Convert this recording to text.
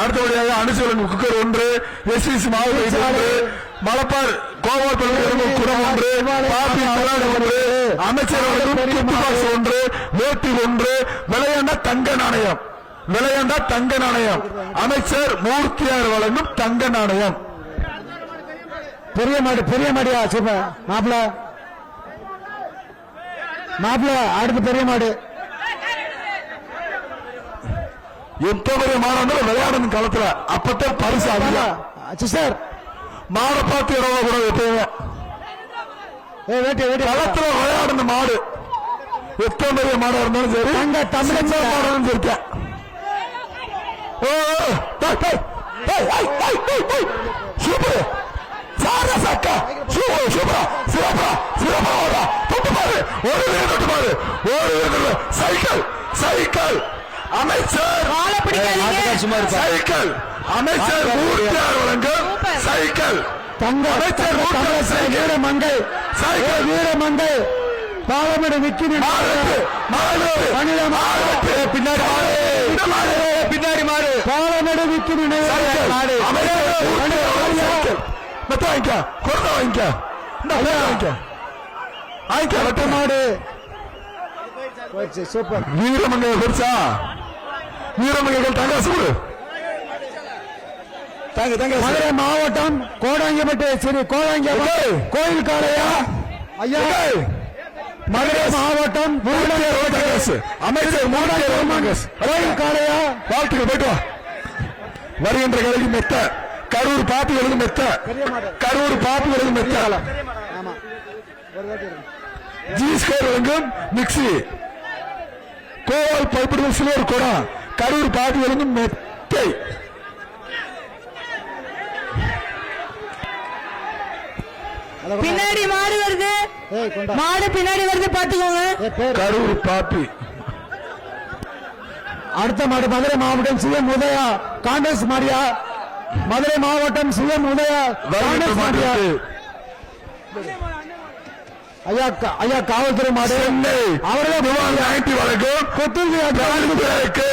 அடுத்தபடியாக அனுசூரன் குக்கர் ஒன்று எஸ்விசி மாவு ஒன்று மலப்பார் கோபால் பல்கலை குடம் ஒன்று பாப்பி மலாடு ஒன்று அமைச்சர் box ஒன்று வேட்டி ஒன்று விளையாண்ட தங்க நாணயம். விளையாண்ட தங்க நாணயம். அமைச்சர் மூர்த்தியார் வழங்கும் தங்க நாணயம். பெரிய மாடு பெரிய மாடியா? சூப்பர். மாப்பிள மாப்பிள அடுத்து பெரிய மாடு. எந்த பெரிய மாணவர்கள் விளையாடணும் களத்துல? அப்பத்தான் பரிசு அதிகம். சிஸ்டர் மாடை பார்த்து இடவா கூட எப்பயுமே. களத்துல விளையாடணும் மாடு. எத்தனை பெரிய மாடா இருந்தாலும் சரி. தங்க தமிழன் சின்ன மாடா இருந்தாலும் இருக்கேன். சூப்பர். சாரா சக்கா. சூப்பர் சூப்பரா. சிறப்பா சிறப்பா தொட்டு பாரு. ஒரு வீடு தொட்டு பாரு. ஒரு வீடு சைக்கிள் சைக்கிள். அமைச்சர். சைக்கிள்! அமைச்சர் வழங்கும் சைக்கிள்! தங்க அமைச்சர் தமிழன் சைக்கிள். வீர மங்கை. சைக்கிள்! வீர மங்கை. பாலமேடு விக்கி மாடு மாடு. மனித மாடு. பின்னாடி மாடு மாடு. பின்னாடி மாடு. பாலமேடு விக்கி மாடு. மெத்த வாங்கிக்க சூப்பர். வீரமங்கை குறிச்சா வீரமங்கைகள் தங்க சூடு. மதுரை மாவட்டம் கோடாங்கிப்பட்டு சரி கோடாங்கியப்பட்டு கோயில் காளையா? ஐயா. மதுரை மாவட்டம் அமைச்சர் கோயில் காளையா? வாழ்த்துக்கள் போயிட்டு வருகின்ற கலைக்கு மெத்த. கரூர் பாப்பிகளுக்கு மெத்த. கரூர் பாப்பிகளுக்கு மெத்த. ஜி வழங்கும் மிக்சி கோவால் பைப்பிடுதல் சில்வர் குடம் கரூர் பாட்டி வழங்கும் மெத்தை பின்னாடி மாடு வருது. மாடு பின்னாடி வருது பாத்துக்கோங்க கரூர் பாப்பி. அடுத்த மாடு மதுரை மாவட்டம் சிஎம் உதயா காங்கிரஸ் மாடியா? மதுரை மாவட்டம் சிஎம் உதயா காங்கிரஸ் மாடியா? மாட்டு ஐயா காவல்துறை மாடு. அவர்களே நைன்டி வழங்கும் கொத்துருவி பேருக்கு